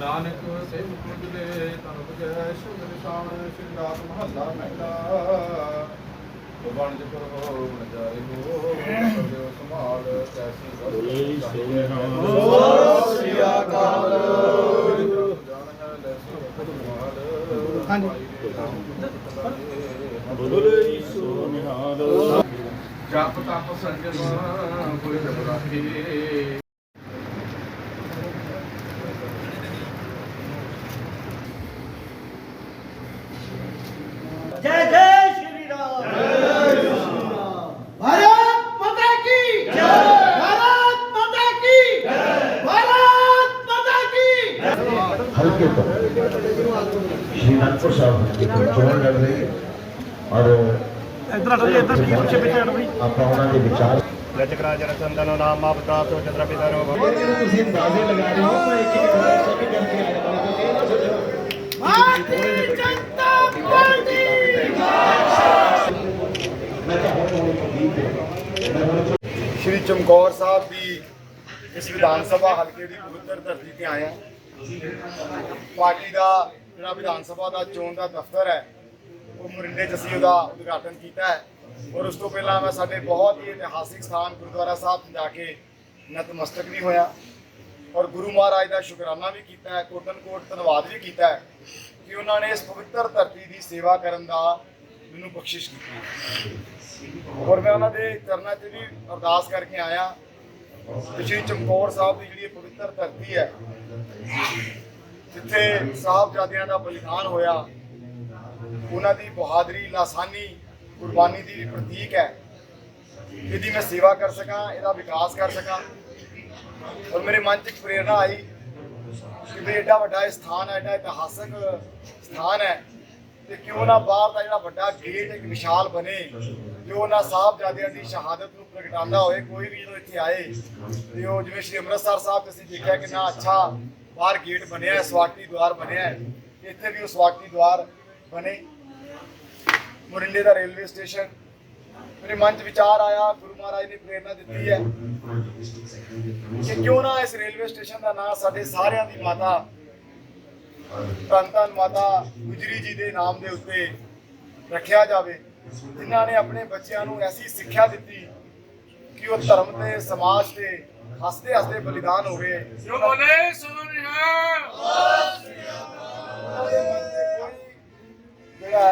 ਨਾਨਕ ਸੇ ਮੁਕਤ ਦੇ ਤਨ ਬਜੈ ਸ਼ੁਭ ਨਿਸ਼ਾਨ ਸ਼੍ਰੀ ਰਾਤ ਮਹੱਲਾ ਮਹਿਲਾ। ਉਹ ਬਣ ਜਿ ਕਰੋ ਨ ਜਾਏ ਮੋ ਸਭਿਓ ਸੰਭਾਲ ਕੈਸੀ ਬੋਲੇ ਸਤਿ ਸ੍ਰੀ ਅਕਾਲ। ਹਾਂਜੀ। ਬੋਲੇ ਸੋ ਨਿਹਾਲ ਜਪ ਤਪ ਸੰਜਮ ਕੋਈ ਜਪ ਰਾਖੇ। हल्केतम श्री नागपुर साहब हल्केतम चुनाव लड़ रहे और श्री चमकौर साहब भी इस विधानसभा हल्के की पवित्र धरती से आए हैं। ਪਾਰਟੀ ਦਾ ਜਿਹੜਾ ਵਿਧਾਨ ਸਭਾ ਦਾ ਚੋਣ ਦਾ ਦਫ਼ਤਰ ਹੈ, ਉਹ ਮੋਰਿੰਡੇ 'ਚ ਅਸੀਂ ਉਹਦਾ ਉਦਘਾਟਨ ਕੀਤਾ ਹੈ। ਔਰ ਉਸ ਤੋਂ ਪਹਿਲਾਂ ਮੈਂ ਸਾਡੇ ਬਹੁਤ ਹੀ ਇਤਿਹਾਸਿਕ ਸਥਾਨ ਗੁਰਦੁਆਰਾ ਸਾਹਿਬ ਜਾ ਕੇ ਨਤਮਸਤਕ ਵੀ ਹੋਇਆ। ਔਰ ਗੁਰੂ ਮਹਾਰਾਜ ਦਾ ਸ਼ੁਕਰਾਨਾ ਵੀ ਕੀਤਾ ਹੈ, ਕੋਟਨ ਕੋਟ ਧੰਨਵਾਦ ਵੀ ਕੀਤਾ ਹੈ ਕਿ ਉਹਨਾਂ ਨੇ ਇਸ ਪਵਿੱਤਰ ਧਰਤੀ ਦੀ ਸੇਵਾ ਕਰਨ ਦਾ ਮੈਨੂੰ ਬਖਸ਼ਿਸ਼ ਕੀਤੀ। ਔਰ ਮੈਂ ਉਹਨਾਂ ਦੇ ਚਰਨਾਂ 'ਚ ਵੀ ਅਰਦਾਸ ਕਰਕੇ ਆਇਆ ਸ਼੍ਰੀ ਚਮਕੌਰ ਸਾਹਿਬ ਦੀ ਜਿਹੜੀ ਪਵਿੱਤਰ ਧਰਤੀ ਹੈ, ਜਿੱਥੇ ਸਾਹਿਬਜ਼ਾਦਿਆਂ ਦਾ ਬਲੀਦਾਨ ਹੋਇਆ, ਉਹਨਾਂ ਦੀ ਬਹਾਦਰੀ, ਲਾਸਾਨੀ ਕੁਰਬਾਨੀ ਦੀ ਪ੍ਰਤੀਕ ਹੈ। ਇਹਦੀ ਮੈਂ ਸੇਵਾ ਕਰ ਸਕਾਂ, ਇਹਦਾ ਵਿਕਾਸ ਕਰ ਸਕਾਂ। ਔਰ ਮੇਰੇ ਮਨ 'ਚ ਇੱਕ ਪ੍ਰੇਰਣਾ ਆਈ ਕਿ ਵੀ ਐਡਾ ਵੱਡਾ ਇਹ ਸਥਾਨ ਹੈ, ਐਡਾ ਇਤਿਹਾਸਕ ਸਥਾਨ ਹੈ ਤੇ ਕਿਉਂ ਨਾ ਬਾਹਰ ਦਾ ਜਿਹੜਾ ਵੱਡਾ ਗੇਟ ਇੱਕ ਵਿਸ਼ਾਲ ਬਣੇ। ਜੋ ਉਹਨਾਂ ਸਾਹਿਬਜ਼ਾਦਿਆਂ ਦੀ ਸ਼ਹਾਦਤ ਨੂੰ ਪ੍ਰਗਟਾਉਂਦਾ ਹੋਏ ਕੋਈ ਵੀ ਜਦੋਂ ਇੱਥੇ ਆਏ, ਤੇ ਉਹ ਜਿਵੇਂ ਸ਼੍ਰੀ ਅੰਮ੍ਰਿਤਸਰ ਸਾਹਿਬ ਤੇ ਅਸੀਂ ਦੇਖਿਆ ਕਿੰਨਾ ਅੱਛਾ ਬਾਹਰ ਗੇਟ ਬਣਿਆ ਹੈ, ਸਵਾਗਤੀ ਦੁਆਰ ਬਣਿਆ ਹੈ। ਇੱਥੇ ਵੀ ਉਹ ਸਵਾਗਤੀ ਦੁਆਰ ਬਣੇ। ਮੁਰਿੰਡੇ ਦਾ ਰੇਲਵੇ ਸਟੇਸ਼ਨ। ਮੇਰੇ ਮਨ 'ਚ ਵਿਚਾਰ ਆਇਆ, ਗੁਰੂ ਮਹਾਰਾਜ ਨੇ ਪ੍ਰੇਰਣਾ ਦਿੱਤੀ ਹੈ ਕਿ ਕਿਉਂ ਨਾ ਇਸ ਰੇਲਵੇ ਸਟੇਸ਼ਨ ਦਾ ਨਾਮ ਸਾਡੇ ਸਾਰਿਆਂ ਦੀ ਮਾਤਾ ਧੰਨ ਧੰਨ ਮਾਤਾ ਗੁਜਰੀ ਜੀ ਦੇ ਨਾਮ ਦੇ ਉੱਤੇ ਰੱਖਿਆ ਜਾਵੇ। ਜਿਨ੍ਹਾਂ ਨੇ ਆਪਣੇ ਬੱਚਿਆਂ ਨੂੰ ਐਸੀ ਸਿੱਖਿਆ ਦਿੱਤੀ ਕਿ ਉਹ ਧਰਮ ਤੇ ਸਮਾਜ ਤੇ ਹੱਸਦੇ ਹੱਸਦੇ ਬਲੀਦਾਨ ਹੋ ਗਏ। ਜੋ ਬੋਲੇ ਸੋ ਨਿਹਾਲ। ਉਹਨਾਂ ਜਿਹੜਾ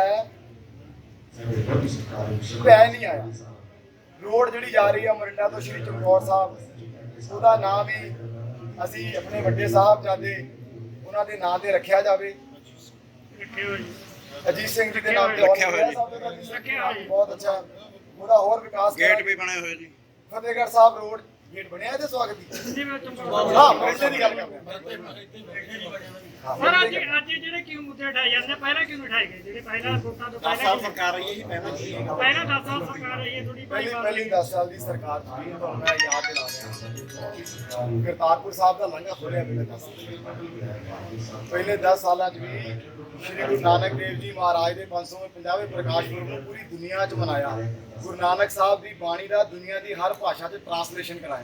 ਹੈ ਨਹੀਂ ਆਇਆ। ਰੋਡ ਜਿਹੜੀ ਜਾ ਰਹੀ ਹੈ ਮਰਿੰਡਾ ਤੋਂ ਸ਼੍ਰੀ ਚਮਕੌਰ ਸਾਹਿਬ ਉਹਦਾ ਨਾਮ ਵੀ ਅਸੀਂ ਆਪਣੇ ਵੱਡੇ ਸਾਹਿਬ ਜਾਦੇ ਉਹਨਾਂ ਦੇ ਨਾਂ ਤੇ ਰੱਖਿਆ ਜਾਵੇ। ਅਜੀਤ ਸਿੰਘ ਜੀ ਦੇ ਨਾਮ ਤੇ ਰੱਖਿਆ ਹੋਇਆ ਜੀ। ਬਹੁਤ ਅੱਛਾ। ਉਹਦਾ ਹੋਰ ਵਿਕਾਸ ਗੇਟ ਵੀ ਬਣਿਆ ਹੋਇਆ ਜੀ। ਫਤਿਹਗੜ੍ਹ ਸਾਹਿਬ ਰੋਡ। ਗੇਟ ਬਣਿਆ ਇਹਦੇ ਸਵਾਗਤ ਦੀ ਹਾਂ ਮਰਿੰਡੇ ਦੀ ਗੱਲ ਕਰ ਰਿਹਾ ਸਰ ਅੱਜ ਅੱਜ ਜਿਹੜੇ ਕਿਉਂ ਮੁੱਦੇ ਉਠਾਏ ਜਾਂਦੇ ਪਹਿਲਾਂ ਕਿਉਂ ਨਹੀਂ ਉਠਾਏ ਗਏ ਜਿਹੜੇ ਪਹਿਲਾਂ ਵੋਟਾਂ ਤੋਂ ਪਹਿਲਾਂ ਸਰਕਾਰ ਰਹੀ ਹੈ ਪਹਿਲਾਂ 10 ਸਾਲ ਸਰਕਾਰ ਰਹੀ ਹੈ ਥੋੜੀ ਪਹਿਲੀ ਭਾਈ ਪਹਿਲੀ 10 ਸਾਲ ਦੀ ਸਰਕਾਰ ਸੀ ਤੁਹਾਨੂੰ ਮੈਂ ਯਾਦ ਦਿਲਾ ਰਿਹਾ ਕਰਤਾਰਪੁਰ ਸਾਹਿਬ ਦਾ ਲੰਗਾ ਖੋਲਿਆ ਪਹਿਲੇ 10 ਪਹਿਲੇ 10 ਸਾਲਾਂ 'ਚ ਵੀ ਸ਼੍ਰੀ ਗੁਰੂ ਨਾਨਕ ਦੇਵ ਜੀ ਮਹਾਰਾਜ ਦੇ 550ਵੇਂ ਪ੍ਰਕਾਸ਼ ਪੁਰਬ ਨੂੰ ਪੂਰੀ ਦੁਨੀਆ 'ਚ ਮਨਾਇਆ ਗੁਰੂ ਨਾਨਕ ਸਾਹਿਬ ਦੀ ਬਾਣੀ ਦਾ ਦੁਨੀਆ ਦੀ ਹਰ ਭਾਸ਼ਾ 'ਚ ਟ੍ਰਾਂਸਲੇਸ਼ਨ ਕਰਾਇਆ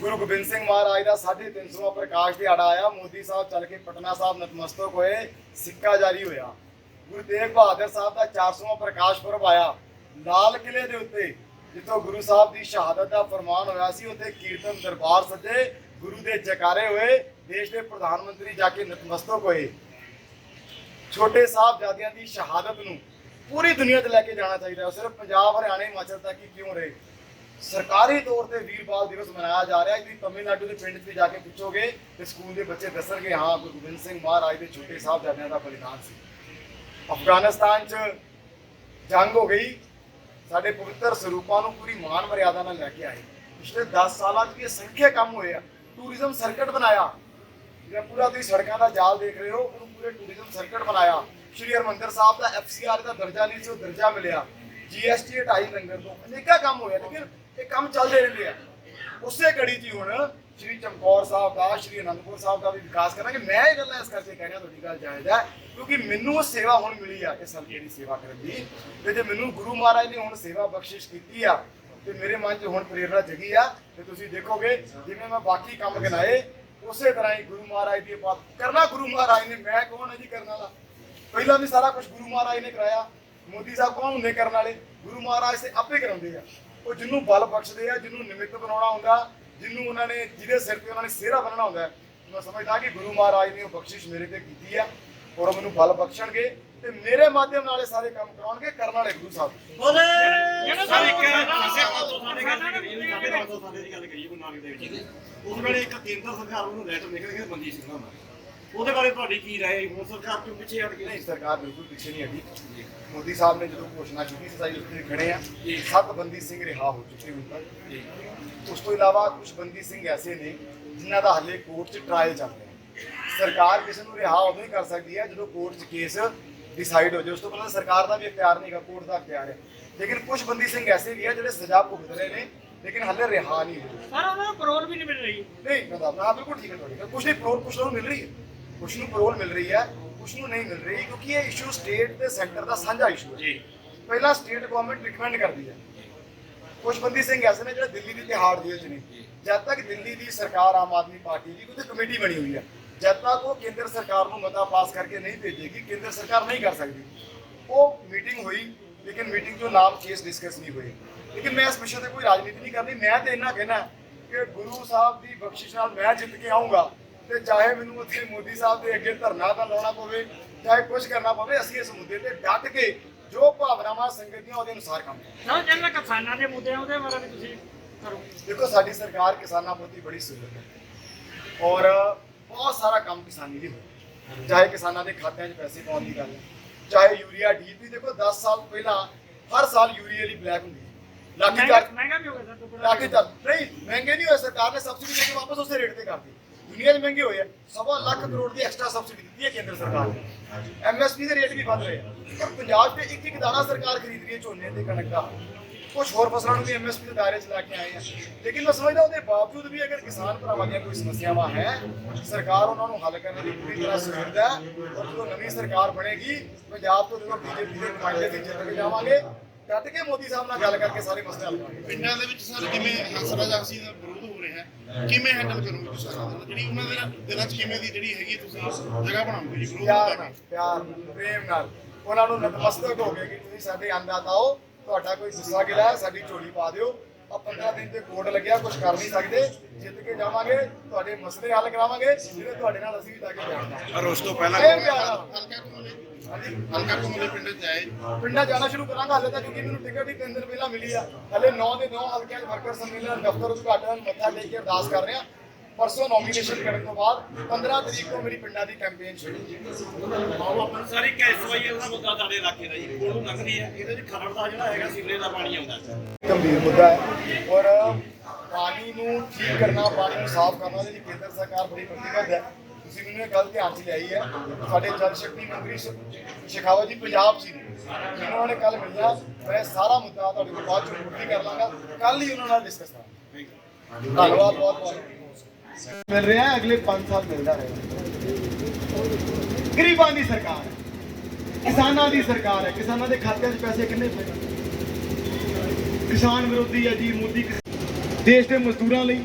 ਗੁਰੂ ਗੋਬਿੰਦ ਸਿੰਘ ਮਹਾਰਾਜ ਦਾ 350ਵਾਂ ਪ੍ਰਕਾਸ਼ ਦਿਹਾੜਾ ਆਇਆ। ਮੋਦੀ ਸਾਹਿਬ ਚੱਲ ਕੇ ਪਟਨਾ ਸਾਹਿਬ ਨਤਮਸਤਕ ਹੋਏ, ਸਿੱਕਾ ਜਾਰੀ ਹੋਇਆ। ਗੁਰੂ ਤੇਗ ਬਹਾਦਰ ਸਾਹਿਬ ਦਾ 400ਵਾਂ ਪ੍ਰਕਾਸ਼ ਪੁਰਬ ਆਇਆ। ਲਾਲ ਕਿਲੇ ਦੇ ਉੱਤੇ ਜਿੱਥੋਂ ਗੁਰੂ ਸਾਹਿਬ ਦੀ ਸ਼ਹਾਦਤ ਦਾ ਫਰਮਾਨ ਹੋਇਆ ਸੀ, ਉੱਥੇ ਕੀਰਤਨ ਦਰਬਾਰ ਸੱਜੇ ਗੁਰੂ ਦੇ ਜਕਾਰੇ ਹੋਏ, ਦੇਸ਼ ਦੇ ਪ੍ਰਧਾਨ ਮੰਤਰੀ ਜਾ ਕੇ ਨਤਮਸਤਕ ਹੋਏ। ਛੋਟੇ ਸਾਹਿਬਜ਼ਾਦਿਆਂ ਦੀ ਸ਼ਹਾਦਤ ਨੂੰ ਪੂਰੀ ਦੁਨੀਆ ਤੇ ਲੈ ਕੇ ਜਾਣਾ ਚਾਹੀਦਾ ਸਿਰਫ ਪੰਜਾਬ, ਹਰਿਆਣਾ, ਹਿਮਾਚਲ ਤੱਕ ਹੀ ਕਿਉਂ ਰਹੇ? ਸਰਕਾਰੀ ਤੌਰ ਤੇ ਵੀਰ ਬਾਲ ਦਿਵਸ ਮਨਾਇਆ ਜਾ ਰਿਹਾ ਹੈ। ਕਿ ਤਮਿਲਨਾਡੂ ਦੇ ਪਿੰਡ 'ਚ ਜਾ ਕੇ ਪੁੱਛੋਗੇ ਤੇ ਸਕੂਲ ਦੇ ਬੱਚੇ ਦੱਸਣਗੇ, ਹਾਂ, ਗੁਰੂ ਗੋਬਿੰਦ ਸਿੰਘ ਮਹਾਰਾਜ ਦੇ ਛੋਟੇ ਸਾਹਿਬਜ਼ਾਦਿਆਂ ਦਾ ਬਲੀਦਾਨ ਸੀ। ਅਫਗਾਨਿਸਤਾਨ 'ਚ ਜੰਗ ਹੋ ਗਈ। ਸਾਡੇ ਪਵਿੱਤਰ ਸਰੂਪਾਂ ਨੂੰ ਪੂਰੀ ਮਾਨ ਮਰਿਆਦਾ ਨਾਲ ਲੈ ਕੇ ਆਏ। ਪਿਛਲੇ 10 ਸਾਲਾਂ 'ਚ ਵੀ ਇਹ ਸੰਖਿਆ ਕੰਮ ਹੋਏ ਆ। ਟੂਰਿਜ਼ਮ ਸਰਕਟ ਬਣਾਇਆ। ਜਿਹੜਾ ਪੂਰਾ ਤੁਸੀਂ ਸੜਕਾਂ ਦਾ ਜਾਲ ਦੇਖ ਰਹੇ ਹੋ, ਉਹਨੂੰ ਪੂਰੇ ਟੂਰਿਜ਼ਮ ਸਰਕਟ ਬਣਾਇਆ। ਸ਼੍ਰੀ ਹਰਮੰਦਰ ਸਾਹਿਬ ਦਾ ਐਫਸੀਆਰ ਦਾ ਦਰਜਾ ਨਹੀਂ ਸੀ, ਉਹ ਦਰਜਾ ਮਿਲਿਆ। ਜੀਐਸਟੀ ਹਟਾਈ ਲੰਗਰ ਤੋਂ ਅਨੇਕਾਂ ਕੰਮ ਹੋਏ ਲੇਕਿਨ ਇਹ ਕੰਮ ਚੱਲਦੇ ਰਹਿੰਦੇ ਆ। ਉਸੇ ਕੜੀ 'ਚ ਹੀ ਹੁਣ ਸ਼੍ਰੀ ਚਮਕੌਰ ਸਾਹਿਬ ਦਾ, ਸ਼੍ਰੀ ਅਨੰਦਪੁਰ ਸਾਹਿਬ ਦਾ ਵੀ ਵਿਕਾਸ ਕਰਾਂਗੇ। ਮੈਂ ਇਹ ਗੱਲਾਂ ਇਸ ਕਰਕੇ ਕਹਿ ਰਿਹਾ, ਤੁਹਾਡੀ ਗੱਲ ਜਾਇਜ਼ ਹੈ, ਕਿਉਂਕਿ ਮੈਨੂੰ ਸੇਵਾ ਹੁਣ ਮਿਲੀ ਆ ਇਸ ਹਲਕੇ ਦੀ ਸੇਵਾ ਕਰਨ ਦੀ। ਤੇ ਜੇ ਮੈਨੂੰ ਗੁਰੂ ਮਹਾਰਾਜ ਨੇ ਹੁਣ ਸੇਵਾ ਬਖਸ਼ਿਸ਼ ਕੀਤੀ ਆ, ਤੇ ਮੇਰੇ ਮਨ 'ਚ ਹੁਣ ਪ੍ਰੇਰਣਾ ਜਗੀ ਆ, ਤੇ ਤੁਸੀਂ ਦੇਖੋਗੇ, ਜਿਵੇਂ ਮੈਂ ਬਾਕੀ ਕੰਮ ਗਿਣਾਏ, ਉਸੇ ਤਰ੍ਹਾਂ ਹੀ ਗੁਰੂ ਮਹਾਰਾਜ ਦੀ ਬਾਤ ਕਰਨਾ ਗੁਰੂ ਮਹਾਰਾਜ ਨੇ, ਮੈਂ ਕੌਣ ਹੈ ਜੀ ਕਰਨ ਵਾਲਾ? ਪਹਿਲਾਂ ਵੀ ਸਾਰਾ ਕੁਝ ਗੁਰੂ ਮਹਾਰਾਜ ਨੇ ਕਰਾਇਆ। ਮੋਦੀ ਸਾਹਿਬ ਕੌਣ ਹੁੰਦੇ ਕਰਨ ਵਾਲੇ? ਗੁਰੂ ਮਹਾਰਾਜ ਤੇ ਆਪੇ ਕਰਾਉਂਦੇ ਆ। ਉਹ ਜਿਹਨੂੰ ਬਲ ਬਖਸ਼ਦੇ ਆ ਜਿਹਨੂੰ ਨਿਮਿਤ ਬਣਾਉਣਾ ਹੁੰਦਾ ਜਿਹਨੂੰ ਉਹਨਾਂ ਨੇ ਜਿਹਦੇ ਸਿਰ ਤੇ ਉਹਨਾਂ ਨੇ ਸਿਹਰਾ ਬੰਨਣਾ ਹੁੰਦਾ ਹੈ। ਮੈਂ ਸਮਝਦਾ ਕਿ ਗੁਰੂ ਮਹਾਰਾਜ ਨੇ ਉਹ ਬਖਸ਼ਿਸ਼ ਮੇਰੇ ਤੇ ਕੀਤੀ ਆ ਔਰ ਉਹ ਮੈਨੂੰ ਬਲ ਬਖਸ਼ਣਗੇ ਤੇ ਮੇਰੇ ਮਾਧਿਅਮ ਨਾਲ ਇਹ ਸਾਰੇ ਕੰਮ ਕਰਾਉਣਗੇ ਕਰਨ ਵਾਲੇ ਗੁਰੂ ਸਾਹਿਬ। ਜਿਹੜਾ ਸਰ ਇੱਕ ਸਾਡੇ ਸਾਡੇ ਗੱਲ ਕਰੀਏ ਸਾਡੇ 500 ਸਾਡੇ ਦੀ ਗੱਲ ਕਰੀਏ ਗੁਰੂ ਨਾਨਕ ਦੇਵ ਜੀ ਦੀ। ਉਸ ਵੇਲੇ ਇੱਕ ਕੇਂਦਰ ਸਰਕਾਰ ਨੂੰ ਲੈਟਰ ਨਿਕਲ ਗਿਆ ਬੰਦੀ ਸਿੰਘਾਂ ਦਾ ਉਹਦੇ ਬਾਰੇ ਤੁਹਾਡੀ ਕੀ ਰਾਏ ਹੁਣ ਸਰਕਾਰ ਕਿਉਂ ਪਿੱਛੇ ਹਟ ਗਈ? ਨਹੀਂ ਸਰਕਾਰ ਬਿਲਕੁਲ ਪਿੱਛੇ ਨਹੀਂ ਹਟੀ। ਮੋਦੀ ਸਾਹਿਬ ਨੇ ਜਦੋਂ ਘੋਸ਼ਣਾ ਕੀਤੀ ਸੀ ਸਾਈ ਉੱਤੇ ਖੜੇ ਆ। ਸੱਤ ਬੰਦੀ ਸਿੰਘ ਰਿਹਾ ਹੋ ਚੁੱਕੇ ਹੁਣ ਤੱਕ। ਉਸ ਤੋਂ ਇਲਾਵਾ ਕੁਝ ਬੰਦੀ ਸਿੰਘ ਐਸੇ ਨੇ ਜਿਨ੍ਹਾਂ ਦਾ ਹੱਲੇ ਕੋਰਟ 'ਚ ਟ੍ਰਾਇਲ ਚੱਲ ਰਿਹਾ ਸਰਕਾਰ ਕਿਸੇ ਨੂੰ ਰਿਹਾ ਉਦੋਂ ਹੀ ਕਰ ਸਕਦੀ ਹੈ ਜਦੋਂ ਕੋਰਟ 'ਚ ਕੇਸ ਡਿਸਾਈਡ ਹੋ ਜਾਏ। ਉਸ ਤੋਂ ਪਹਿਲਾਂ ਸਰਕਾਰ ਦਾ ਵੀ ਇਖਤਿਆਰ ਨਹੀਂਗਾ ਕੋਰਟ ਦਾ ਇਖਤਿਆਰ ਹੈ। ਲੇਕਿਨ ਕੁਝ ਬੰਦੀ ਸਿੰਘ ਐਸੇ ਵੀ ਆ ਜਿਹੜੇ ਸਜ਼ਾ ਭੁਗਤ ਰਹੇ ਨੇ ਲੇਕਿਨ ਹੱਲੇ ਰਿਹਾ ਨਹੀਂ। ਹੋਏ ਸਰ ਉਹਨਾਂ ਨੂੰ parole ਵੀ ਨਹੀਂ ਮਿਲ ਰਹੀ। ਨਹੀਂ ਮੈਂ ਤਾਂ ਹਾਂ ਬਿਲਕੁਲ ਠੀਕ ਹੈ ਤੁਹਾਡੀ ਕੁਛ ਨਹੀਂ ਪ੍ਰੋਲ ਕੁਛ ਨੂੰ ਮਿਲ ਰਹੀ ਹੈ। ਕੁਛ ਨੂੰ ਪ੍ਰੋਲ ਮਿਲ ਰਹੀ ਹੈ ਕੁਛ ਨੂੰ ਨਹੀਂ ਮਿਲ ਰਹੀ ਕਿਉਂਕਿ ਇਹ ਇਸ਼ੂ ਸਟੇਟ ਤੇ ਸੈਂਟਰ ਦਾ ਸਾਂਝਾ ਇਸ਼ੂ ਹੈ। ਜੀ। ਪਹਿਲਾਂ ਸਟੇਟ ਗਵਰਨਮੈਂਟ ਰਿਕਮੈਂਡ ਕਰਦੀ ਹੈ। ਕੁਝ ਬੰਦੀ ਸਿੰਘ ਐਸੇ ਨੇ ਜਿਹੜੇ ਦਿੱਲੀ ਦੀ ਤਿਹਾੜ ਜੇਲ੍ਹ 'ਚ ਨੇ। ਜਦ ਤੱਕ ਦਿੱਲੀ ਦੀ ਸਰਕਾਰ ਆਮ ਆਦਮੀ ਪਾਰਟੀ ਦੀ ਕੋਈ ਕਮੇਟੀ ਬਣੀ ਹੋਈ ਹੈ ਜਦ ਤੱਕ ਉਹ ਕੇਂਦਰ ਸਰਕਾਰ ਨੂੰ ਮਤਾ ਪਾਸ ਕਰਕੇ ਨਹੀਂ ਭੇਜੇਗੀ ਕੇਂਦਰ ਸਰਕਾਰ ਨਹੀਂ ਕਰ ਸਕਦੀ। ਉਹ ਮੀਟਿੰਗ ਹੋਈ ਲੇਕਿਨ ਮੀਟਿੰਗ 'ਚੋਂ ਨਾਮ ਕੇਸ ਡਿਸਕਸ ਨਹੀਂ ਹੋਏ। ਲੇਕਿਨ ਮੈਂ ਇਸ ਵਿਸ਼ੇ ਤੇ ਕੋਈ ਰਾਜਨੀਤੀ ਨਹੀਂ ਕਰਨੀ ਮੈਂ ਤੇ ਇੰਨਾ ਕਹਿਣਾ ਕਿ ਗੁਰੂ ਸਾਹਿਬ ਦੀ ਬਖਸ਼ਿਸ਼ ਨਾਲ ਮੈਂ ਜਿੱਤ ਕੇ ਆਉਂਗਾ ਤੇ ਚਾਹੇ ਮੈਨੂੰ ਉੱਥੇ ਮੋਦੀ ਸਾਹਿਬ ਦੇ ਅੱਗੇ ਧਰਨਾ ਤਾਂ ਲਾਉਣਾ ਪਵੇ ਚਾਹੇ ਕੁਝ ਕਰਨਾ ਪਵੇ ਅਸੀਂ ਇਸ ਮੁੱਦੇ ਤੇ ਡਟ ਕੇ ਜੋ ਭਾਵਨਾਵਾਂ ਸੰਗਤ ਦੀਆਂ ਉਹਦੇ ਅਨੁਸਾਰ ਕੰਮ ਕਰਾਂਗੇ। ਸਰ ਜਿਹੜਾ ਕਿਸਾਨਾਂ ਦੇ ਮੁੱਦੇ ਆ ਉਹਦੇ ਬਾਰੇ ਵੀ ਤੁਸੀਂ ਕਰੋ। ਦੇਖੋ ਸਾਡੀ ਸਰਕਾਰ ਕਿਸਾਨਾਂ ਪ੍ਰਤੀ ਬੜੀ ਸੁਲਝਣ ਹੈ ਔਰ ਬਹੁਤ ਸਾਰਾ ਕੰਮ ਕਿਸਾਨੀ ਹੋਇਆ ਚਾਹੇ ਕਿਸਾਨਾਂ ਦੇ ਖਾਤਿਆਂ 'ਚ ਪੈਸੇ ਪਾਉਣ ਦੀ ਗੱਲ ਹੈ ਚਾਹੇ ਯੂਰੀਆ ਡੀਪੀ ਦੇਖੋ 10 ਸਾਲ ਪਹਿਲਾਂ ਹਰ ਸਾਲ ਯੂਰੀਆ ਲਈ ਬਲੈਕ ਹੁੰਦੀ ਲਾਠੀ ਮਹਿੰਗਾ ਚਾਰ ਮਹਿੰਗਾ ਵੀ ਹੋ ਗਿਆ ਸਰ ਨਹੀਂ ਮਹਿੰਗੇ ਨਹੀਂ ਹੋਏ ਸਰਕਾਰ ਨੇ ਸਬਸਿਡੀ ਦੇ ਕੇ ਵਾਪਸ ਉਸੇ ਰੇਟ ਤੇ ਕਰਤੀ ਦੁਨੀਆ ਮਹਿੰਗੇ ਹੋਏ ਆ। ਸਵਾ ਲੱਖ ਕਰੋੜ ਦੀ ਐਕਸਟਰਾ ਸਬਸਿਡੀ ਦਿੱਤੀ ਹੈ ਕੇਂਦਰ ਸਰਕਾਰ ਨੇ। ਐਮਐਸਪੀ ਦੇ ਰੇਟ ਵੀ ਵੱਧ ਰਹੇ ਆ। ਪਰ ਪੰਜਾਬ 'ਚ ਇੱਕ ਇੱਕ ਦਾਣਾ ਸਰਕਾਰ ਖਰੀਦ ਰਹੀ ਹੈ ਝੋਨੇ ਤੇ ਕਣਕ ਦਾ। ਕੁਝ ਹੋਰ ਫਸਲਾਂ ਨੂੰ ਵੀ ਐਮਐਸਪੀ ਦੇ ਦਾਇਰੇ 'ਚ ਲਾ ਕੇ ਆਏ ਆ। ਲੇਕਿਨ ਮੈਂ ਸਮਝਦਾ ਉਹਦੇ ਬਾਵਜੂਦ ਵੀ ਅਗਰ ਕਿਸਾਨ ਭਰਾਵਾਂ ਦੀਆਂ ਕੋਈ ਸਮੱਸਿਆਵਾਂ ਹੈ, ਸਰਕਾਰ ਉਹਨਾਂ ਨੂੰ ਹੱਲ ਕਰਨ ਦੀ ਪੂਰੀ ਤਰ੍ਹਾਂ ਸਹਿਮਤ ਹੈ। ਔਰ ਜਦੋਂ ਨਵੀਂ ਸਰਕਾਰ ਬਣੇਗੀ, ਪੰਜਾਬ ਤੋਂ ਜਦੋਂ ਬੀਜੇਪੀ ਦੇ ਨੁਮਾਇੰਦੇ ਦੀ ਜਿੱਤ ਕੇ ਜਾਵਾਂਗੇ ਡਟ ਕੇ ਮੋਦੀ ਸਾਹਿਬ ਨਾਲ ਗੱਲ ਕਰਕੇ ਸਾਰੇ ਮਸਲੇ ਹੱਲ ਕਰਾਂਗੇ ਪਿੰਡਾਂ ਦੇ ਵਿੱਚ ਸਰ ਜਿਵੇਂ ਹੰਸਰਾਜ ਆਸੀ ਦਾ ਵਿਰੋਧ ਹੋ ਰਿਹਾ ਹੈ। ਕਿਵੇਂ ਹੈਂਡਲ ਕਰੋਗੇ ਕਿਸਾਨਾਂ ਦਾ ਜਿਹੜੀ ਉਹਨਾਂ ਦੇ ਨਾਲ- ਦਿਲਾਂ 'ਚ ਕਿਵੇਂ ਦੀ ਜਿਹੜੀ ਹੈਗੀ ਤੁਸੀਂ ਜਗ੍ਹਾ ਬਣਾਓਗੇ ਜੀ ਵਿਰੋਧ ਪਿਆਰ ਨਾਲ ਪਿਆਰ ਨਾਲ, ਪ੍ਰੇਮ ਨਾਲ। ਉਹਨਾਂ ਨੂੰ ਨਤਮਸਤਕ ਹੋ ਗਏ ਕਿ ਤੁਸੀਂ ਸਾਡੇ ਅੰਦਾਤਾ ਹੋ ਤੁਹਾਡਾ ਕੋਈ ਗੁੱਸਾ ਗਿਲਾ ਹੈ, ਸਾਡੀ ਝੋਲੀ ਪਾ ਦਿਓ। ਆ 15 ਦਿਨ ਤੇ ਕੋਡ ਲੱਗਿਆ ਕੁਝ ਕਰ ਨਹੀਂ ਸਕਦੇ। ਜਿੱਤ ਕੇ ਜਾਵਾਂਗੇ ਤੁਹਾਡੇ ਮਸਲੇ ਹੱਲ ਕਰਾਵਾਂਗੇ ਜਿਹੜੇ ਤੁਹਾਡੇ ਨਾਲ ਅਸੀਂ ਵੀ ਜਾ ਕੇ ਜਾਣਦਾ ਪਰ ਉਸ ਤੋਂ ਪਹਿਲਾਂ ਇਹ ਪਿਆਰ ਨਾਲ। ਹਲਕਾ ਘੁੰਮਲੇ ਹਲਕਾ ਘੁੰਮਲੇ ਪਿੰਡ 'ਚ ਜਾਏ ਪਿੰਡਾਂ ਜਾਣਾ ਸ਼ੁਰੂ ਕਰਾਂਗਾ ਹਲੇ ਤਾਂ ਕਿਉਂਕਿ ਮੈਨੂੰ ਟਿਕਟ ਹੀ ਤਿੰਨ ਦਿਨ ਪਹਿਲਾਂ ਮਿਲੀ ਆ। ਹਲੇ 9 ਦੇ 9 ਹਲਕਿਆਂ 'ਚ ਵਰਕਰ ਸੰਮੇਲਨ ਦਫ਼ਤਰ ਉਦਘਾਟਨ ਮੱਥਾ ਟੇਕ ਕੇ ਅਰਦਾਸ ਕਰ ਰਹੇ। ਆ ਪਰਸੋਂ ਨੋਮੀਨੇਸ਼ਨ ਕਰਨ ਤੋਂ ਬਾਅਦ 15 ਤਰੀਕ ਤੋਂ ਮੇਰੀ ਪਿੰਡਾਂ ਦੀ ਕੈਂਪੇਨ ਸ਼ੁਰੂ ਸਰ ਇੱਕ ਐਸਵਾਈਐਲ ਦਾ ਮੁੱਦਾ ਤੁਹਾਡੇ ਇਲਾਕੇ ਦਾ ਜੀ ਕੋਲੋਂ ਲੰਘਦੀ ਹੈ ਇਹਦੇ ਵਿੱਚ ਖਰੜ ਦਾ ਜਿਹੜਾ ਹੈਗਾ ਸੀਵਰੇਜ ਦਾ ਪਾਣੀ ਆਉਂਦਾ ਗੰਭੀਰ ਮੁੱਦਾ ਹੈ ਔਰ ਪਾਣੀ ਨੂੰ ਠੀਕ ਕਰਨਾ ਪਾਣੀ ਨੂੰ ਸਾਫ਼ ਕਰਨਾ ਦੇ ਲਈ ਕੇਂਦਰ ਸਰਕਾਰ ਬੜੀ ਪ੍ਰਤੀਬੱਧ ਹੈ। ਤੁਸੀਂ ਮੈਨੂੰ ਇਹ ਗੱਲ ਧਿਆਨ 'ਚ ਲਿਆਈ ਹੈ। ਸਾਡੇ ਜਲ ਸ਼ਕਤੀ ਮੰਤਰੀ ਸ਼ੇਖਾਵਤ ਜੀ ਪੰਜਾਬ ਸੀ ਉਹਨਾਂ ਨੇ ਕੱਲ ਮਿਲਿਆ। ਮੈਂ ਸਾਰਾ ਮੁੱਦਾ ਤੁਹਾਡੇ ਕੋਲ ਬਾਅਦ ਚ ਪੂਰੀ ਕਰ ਲਾਂਗਾ। ਕੱਲ ਹੀ ਉਹਨਾਂ ਨਾਲ ਡਿਸਕਸ ਕਰਾਂਗਾ। ਧੰਨਵਾਦ ਬਹੁਤ ਬਹੁਤ ਮਿਲ ਰਿਹਾ ਅਗਲੇ 5 ਸਾਲ ਮਿਲਦਾ ਰਹੇਗਾ ਗਰੀਬਾਂ ਦੀ ਸਰਕਾਰ ਹੈ। ਕਿਸਾਨਾਂ ਦੀ ਸਰਕਾਰ ਹੈ। ਕਿਸਾਨਾਂ ਦੇ ਖਾਤਿਆਂ 'ਚ ਪੈਸੇ ਕਿੰਨੇ ਪਏ? ਕਿਸਾਨ ਵਿਰੋਧੀ ਹੈ ਜੀ, ਮੋਦੀ ਦੇਸ਼ ਦੇ ਮਜ਼ਦੂਰਾਂ ਲਈ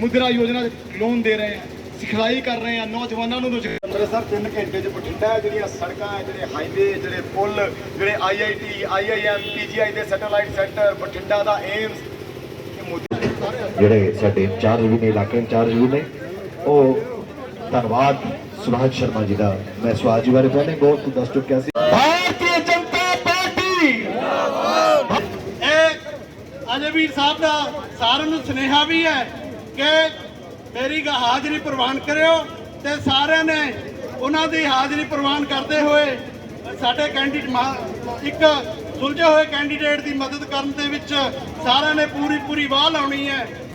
ਮੁਦਰਾ ਯੋਜਨਾ ਲੋਨ ਦੇ ਰਹੇ ਆ ਸਿਖਲਾਈ ਕਰ ਰਹੇ ਆ ਨੌਜਵਾਨਾਂ ਨੂੰ ਰੁਜ਼ਗਾਰ ਅੰਮ੍ਰਿਤਸਰ 3 ਘੰਟੇ 'ਚ ਬਠਿੰਡਾ ਹੈ। ਜਿਹੜੀਆਂ ਸੜਕਾਂ ਹੈ, ਜਿਹੜੇ ਹਾਈਵੇ ਜਿਹੜੇ ਪੁਲ, ਜਿਹੜੇ ਆਈਆਈਟੀ ਆਈਆਈਐਮ ਪੀਜੀਆਈ ਦੇ ਸੈਟੇਲਾਈਟ ਸੈਂਟਰ ਬਠਿੰਡਾ ਦਾ ਏਮਸ ਜਿਹੜੇ ਸਾਡੇ ਇੰਚਾਰਜ ਵੀ ਨੇ, ਇਲਾਕੇ ਇੰਚਾਰਜ ਵੀ ਨੇ, ਉਹ ਧੰਨਵਾਦ ਸੁਭਾਸ਼ ਸ਼ਰਮਾ ਜੀ ਦਾ। ਮੈਂ ਸੁਭਾਸ਼ ਬਾਰੇ ਪਹਿਲੇ ਬਹੁਤ ਦੱਸ ਚੁੱਕਿਆ ਸੀ। ਭਾਰਤੀ ਜਨਤਾ ਪਾਰਟੀ! ਇਹ ਅਜੇਵੀਰ ਸਾਹਿਬ ਦਾ ਸਾਰਿਆਂ ਨੂੰ ਸੁਨੇਹਾ ਵੀ ਹੈ ਕਿ ਮੇਰੀ ਹਾਜ਼ਰੀ ਪ੍ਰਵਾਨ ਕਰਿਓ ਤੇ ਸਾਰਿਆਂ ਨੇ ਉਹਨਾਂ ਦੀ ਹਾਜ਼ਰੀ ਪ੍ਰਵਾਨ ਕਰਦੇ ਹੋਏ ਸਾਡੇ ਕੈਂਡੀਡੇਟ ਇੱਕ ਸੁਲਝੇ ਹੋਏ ਕੈਂਡੀਡੇਟ ਦੀ ਮਦਦ ਕਰਨ ਦੇ ਵਿੱਚ ਸਾਰਿਆਂ ਨੇ ਪੂਰੀ ਪੂਰੀ ਵਾਹ ਲਾਉਣੀ ਹੈ।